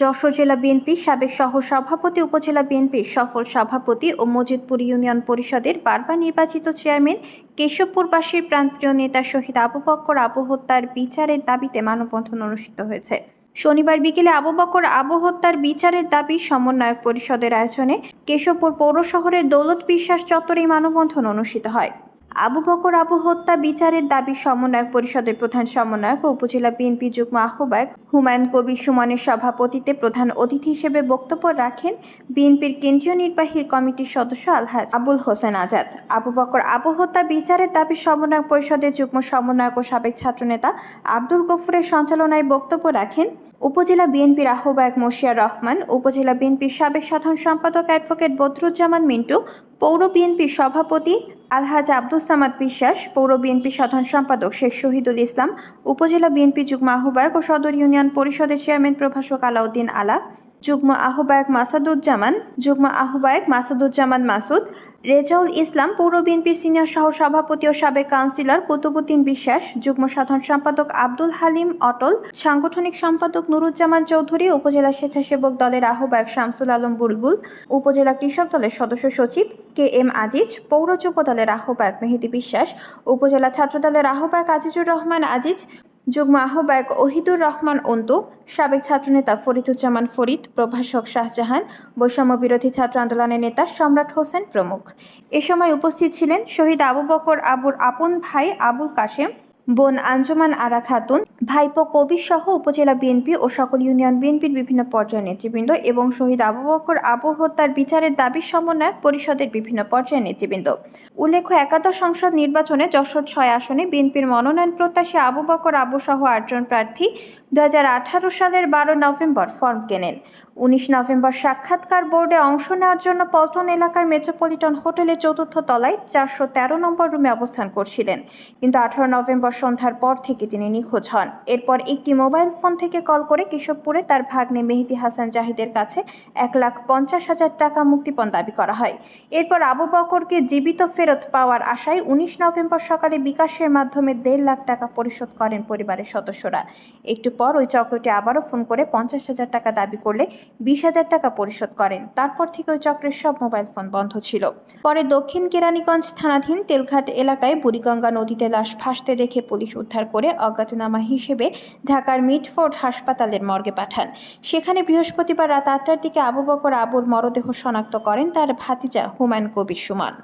যশোর জেলা বিএনপির সাবেক সহ সভাপতি উপজেলা বিএনপির সফল সভাপতি ও মজিদপুর ইউনিয়ন পরিষদের বারবার নির্বাচিত চেয়ারম্যান কেশবপুরবাসীর প্রান্তীয় নেতা শহীদ আবু বক্কর আবু হত্যার বিচারের দাবিতে মানববন্ধন অনুষ্ঠিত হয়েছে। শনিবার বিকেলে আবু বকর আবু হত্যার বিচারের দাবি সমন্বয়ক পরিষদের আয়োজনে কেশবপুর পৌর শহরের দৌলত বিশ্বাস চত্বরে মানববন্ধন অনুষ্ঠিত হয়। আবু বকর আবু হত্যা বিচারের দাবি সমন্বয়ক পরিষদের প্রধান সমন্বয়ক ও উপজেলা বিএনপি যুগ্ম আহ্বায়ক হুমায়ুন কবির সুমনের সভাপতিতে প্রধান অতিথি হিসেবে বক্তব্য রাখেন বিএনপির কেন্দ্রীয় নির্বাহী কমিটির সদস্য আলহাজ আবুল হোসেন আজাদ। আবু বকর আবু হত্যা বিচারের দাবি সমন্বয়ক পরিষদের যুগ্ম সমন্বয়ক ও সাবেক ছাত্রনেতা আব্দুল গফুরের সঞ্চালনায় বক্তব্য রাখেন উপজেলা বিএনপির আহ্বায়ক মশিয়া রহমান, উপজেলা বিএনপির সাবেক সাধারণ সম্পাদক অ্যাডভোকেট বদরুজ্জামান মিন্টু পৌর বিএনপির সভাপতি আলহাজ আব্দুল সামাদ বিশ্বাস, পৌর বিএনপি সাধারণ সম্পাদক শেখ শহীদুল ইসলাম, উপজেলা বিএনপি যুগ্ম আহ্বায়ক ও সদর ইউনিয়ন পরিষদের চেয়ারম্যান প্রভাষক আলাউদ্দিন আলা যুগ্ম আহ্বায়ক মাসাদুজ্জামান, যুগ্ম আহ্বায়ক মাসাদুজ্জামান মাসুদ, রেজাউল ইসলাম পৌর বিএনপির সিনিয়র সহ সভাপতি ও সাবেক কাউন্সিলর কুতুবুদ্দিন বিশ্বাস, যুগ্ম সাধারণ সম্পাদক আব্দুল হালিম অটল, সাংগঠনিক সম্পাদক নুরুজ্জামান চৌধুরী, উপজেলা স্বেচ্ছাসেবক দলের আহ্বায়ক শামসুল আলম বুলবুল, উপজেলা কৃষক দলের সদস্য সচিব কে এম আজিজ, পৌর যুব দলের আহ্বায়ক মেহেদি বিশ্বাস, উপজেলা ছাত্র দলের আহ্বায়ক আজিজুর রহমান আজিজ যুগ্ম আহ্বায়ক ওহিদুর রহমান অন্তু, সাবেক ছাত্রনেতা ফরিদুজ্জামান ফরিদ, প্রভাষক শাহজাহান, বৈষম্য বিরোধী ছাত্র আন্দোলনের নেতা সম্রাট হোসেন প্রমুখ। এ সময় উপস্থিত ছিলেন শহীদ আবু বকর আবুর আপন ভাই আবুল কাশেম বোন আঞ্জুমান আরা খাতুন, ভাইপো কবির সহ উপজেলা বিএনপি ও সকল ইউনিয়ন বিএনপির বিভিন্ন পর্যায়ের নেতৃবৃন্দ এবং শহীদ আবু বকর আবু হত্যার বিচারের দাবি সমন্বয়ক পরিষদের বিভিন্ন পর্যায়ের নেতৃবৃন্দ। উল্লেখ্য, একাদশ সংসদ নির্বাচনে যশোর ছয় আসনে বিএনপির মনোনয়ন প্রত্যাশী আবু বকর আবু সহ আটজন প্রার্থী দুই হাজার আঠারো সালের বারো নভেম্বর ফর্ম কেনেন। উনিশ নভেম্বর সাক্ষাৎকার বোর্ডে অংশ নেওয়ার জন্য পল্টন এলাকার মেট্রোপলিটন হোটেলের চতুর্থ তলায় চারশো তেরো নম্বর রুমে অবস্থান করছিলেন। কিন্তু আঠারো নভেম্বর সন্ধ্যার পর থেকে তিনি নিখোঁজ হন। এরপর একটি মোবাইল ফোন থেকে কল করে কেশবপুরে তার ভাগ্নে মেহেদি হাসান জাহিদের কাছে এক লাখ পঞ্চাশ হাজার টাকা মুক্তিপণ দাবি করা হয়। এরপর আবু বকরকে জীবিত ফেরত পাওয়ার আশায় উনিশ নভেম্বর সকালে বিকাশের মাধ্যমে দেড় লাখ টাকা পরিশোধ করেন পরিবারের সদস্যরা। একটু পর ওই চক্রটি আবারও ফোন করে পঞ্চাশ হাজার টাকা দাবি করলে বিশ হাজার টাকা পরিশোধ করেন। তারপর থেকে ওই চক্রের সব মোবাইল ফোন বন্ধ ছিল। পরে দক্ষিণ কেরানীগঞ্জ থানাধীন তেলঘাট এলাকায় বুড়িগঙ্গা নদীতে লাশ ভাসতে দেখে পুলিশ উদ্ধার করে অজ্ঞাতনামা হিসেবে ঢাকার মিটফোর্ড হাসপাতালের মর্গে পাঠান। সেখানে বৃহস্পতিবার রাত আটটার দিকে আবু বকর আবুর মরদেহ শনাক্ত করেন তার ভাতিজা হুমায়ুন কবির সুমন।